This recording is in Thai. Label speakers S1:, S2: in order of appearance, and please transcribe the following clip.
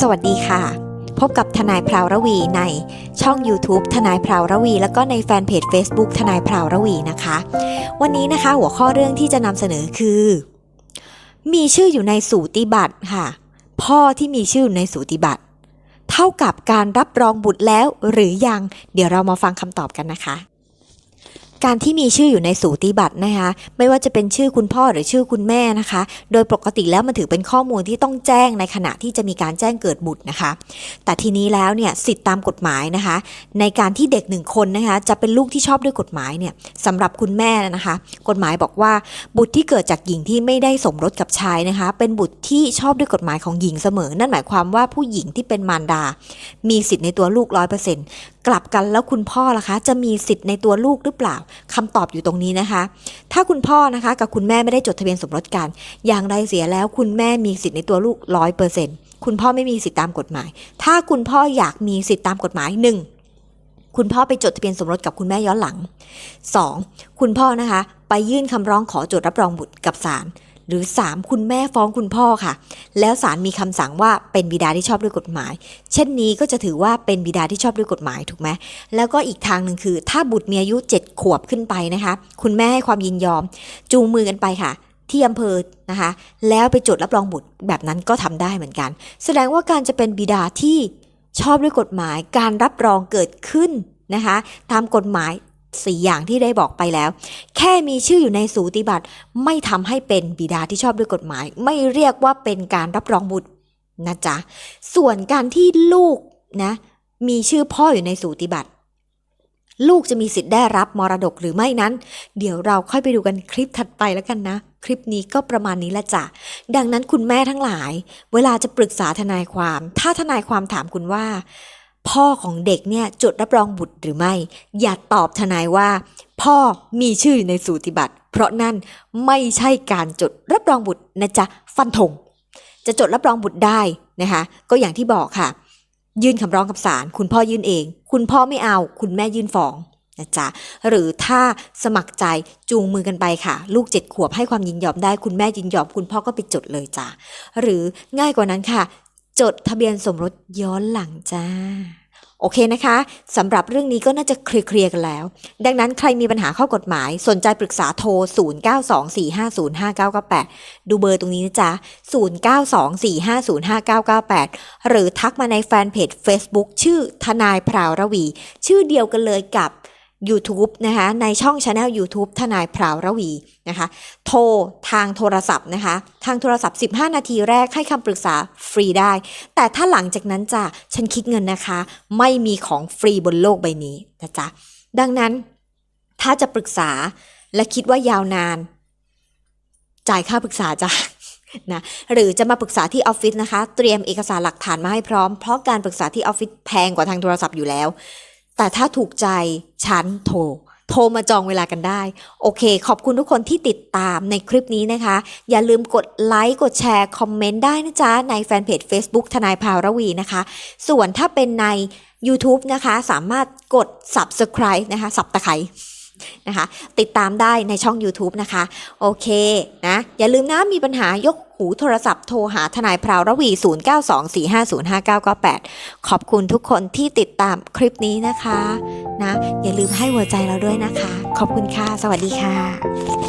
S1: สวัสดีค่ะ พบกับทนายพราวระวีในช่อง YouTube ทนายพราวระวี แล้วก็ในแฟนเพจ Facebook ทนายพราวระวีนะคะ วันนี้นะคะหัวข้อเรื่องที่จะนำเสนอคือ มีชื่ออยู่ในสูติบัตรค่ะ พ่อที่มีชื่ออยู่ในสูติบัตรเท่ากับการรับรองบุตรแล้วหรือยัง เดี๋ยวเรามาฟังคำตอบกันนะคะ การที่มีชื่ออยู่ในสูติบัตรนะคะไม่ว่าจะเป็นชื่อคุณพ่อหรือชื่อคุณแม่นะคะ โดยปกติแล้วมันถือเป็นข้อมูลที่ต้องแจ้งในขณะที่จะมีการแจ้งเกิดบุตรนะคะ แต่ทีนี้แล้วเนี่ยสิทธิตามกฎหมายนะคะ ในการที่เด็กหนึ่งคนนะคะจะเป็นลูกที่ชอบด้วยกฎหมายเนี่ยสำหรับคุณแม่นะคะ กฎหมายบอกว่าบุตรที่เกิดจากหญิงที่ไม่ได้สมรสกับชายนะคะ เป็นบุตรที่ชอบด้วยกฎหมายของหญิงเสมอ นั่นหมายความว่าผู้หญิงที่เป็นมารดา มีสิทธิ์ในตัวลูกร้อยเปอร์เซ็นต์กลับกันแล้วคุณพ่อล่ะคะ จะมีสิทธิ์ในตัวลูกหรือเปล่าคำตอบอยู่ตรงนี้นะคะ ถ้าคุณพ่อนะคะ กับคุณแม่ไม่ได้จดทะเบียนสมรสกัน อย่างไรเสียแล้วคุณแม่มีสิทธิ์ในตัวลูกร้อยเปอร์เซ็นต์คุณพ่อไม่มีสิทธิ์ตามกฎหมาย ถ้าคุณพ่ออยากมีสิทธิ์ตามกฎหมายหนึ่งคุณพ่อไปจดทะเบียนสมรสกับคุณแม่ย้อนหลัง 2. คุณพ่อนะคะ ไปยื่นคำร้องขอจดรับรองบุตรกับศาล หรือ 3. คุณแม่ฟ้องคุณพ่อค่ะ แล้วศาลมีคำสั่งว่าเป็นบิดาที่ชอบด้วยกฎหมาย เช่นนี้ก็จะถือว่าเป็นบิดาที่ชอบด้วยกฎหมายถูกไหมแล้วก็อีกทางหนึ่งคือ ถ้าบุตรมีอายุ 7 ขวบขึ้นไปนะคะ คุณแม่ให้ความยินยอม จูงมือกันไปค่ะที่อำเภอนะคะ แล้วไปจดรับรองบุตรแบบนั้นก็ทำได้เหมือนกัน แสดงว่าการจะเป็นบิดาที่ชอบด้วยกฎหมาย การรับรองเกิดขึ้นนะคะ ตามกฎหมาย สี่อย่างที่ได้บอกไปแล้ว แค่มีชื่ออยู่ในสูติบัตรไม่ทำให้เป็นบิดาที่ชอบด้วยกฎหมาย ไม่เรียกว่าเป็นการรับรองบุตรนะจ๊ะ ส่วนการที่ลูกนะมีชื่อพ่ออยู่ในสูติบัตรลูกจะมีสิทธิ์ได้รับมรดกหรือไม่นั้น เดี๋ยวเราค่อยไปดูกันคลิปถัดไปแล้วกันนะ คลิปนี้ก็ประมาณนี้ละจ้ะ ดังนั้นคุณแม่ทั้งหลาย เวลาจะปรึกษาทนายความ ถ้าทนายความถามคุณว่า พ่อของเด็กเนี่ยจดรับรองบุตรหรือไม่ อย่าตอบทนายว่า พ่อมีชื่ออยู่ในสูติบัตร เพราะนั่นไม่ใช่การจดรับรองบุตรนะจ๊ะฟันธงจะจดรับรองบุตรได้นะคะก็อย่างที่บอกค่ะ ยื่นคำร้องกับศาลคุณพ่อยื่นเอง คุณพ่อไม่เอา คุณแม่ยื่นฟ้องนะจ๊ะหรือถ้าสมัครใจจูงมือกันไปค่ะ ลูกเจ็ดขวบให้ความยินยอมได้ คุณแม่ยินยอมคุณพ่อก็ไปจดเลยจ้ะหรือง่ายกว่านั้นค่ะ จดทะเบียนสมรสย้อนหลังจ้า โอเคนะคะสำหรับเรื่องนี้ก็น่าจะเคลียร์กันแล้ว ดังนั้นใครมีปัญหาข้อกฎหมาย สนใจปรึกษาโทร 0924505998 ดูเบอร์ตรงนี้นะจ๊ะ 0924505998 หรือทักมาในแฟนเพจ Facebook ชื่อทนายพราวระวี ชื่อเดียวกันเลยกับ YouTube นะคะในช่อง Channel YouTube ทนายพราวระวีนะคะโทรทางโทรศัพท์นะคะทางโทรศัพท์ 15 นาทีแรกให้คำปรึกษาฟรีได้ แต่ถ้าหลังจากนั้นจ้ะฉันคิดเงินนะคะ ไม่มีของฟรีบนโลกใบนี้นะจ๊ะดังนั้นถ้าจะปรึกษาและคิดว่ายาวนาน จ่ายค่าปรึกษาจ้ะนะหรือจะมาปรึกษาที่ออฟฟิศนะคะ เตรียมเอกสารหลักฐานมาให้พร้อม เพราะการปรึกษาที่ออฟฟิศแพงกว่าทางโทรศัพท์อยู่แล้ว แต่ถ้าถูกใจฉันโทรโทรมาจองเวลากันได้ โอเค ขอบคุณทุกคนที่ติดตามในคลิปนี้นะคะ อย่าลืมกดไลค์ กดแชร์ คอมเมนต์ได้นะจ๊ะ ในแฟนเพจ Facebook ทนายพาวรวีนะคะ ส่วนถ้าเป็นใน YouTube นะคะ สามารถกด Subscribe นะคะ สับตะไคร้ นะคะ ติดตามได้ในช่อง YouTube นะคะ โอเคนะ อย่าลืมนะมีปัญหายกหูโทรศัพท์โทรหาทนายพราวระวี 0924505998 ขอบคุณทุกคนที่ติดตามคลิปนี้นะคะนะ อย่าลืมให้หัวใจเราด้วยนะคะ ขอบคุณค่ะ สวัสดีค่ะ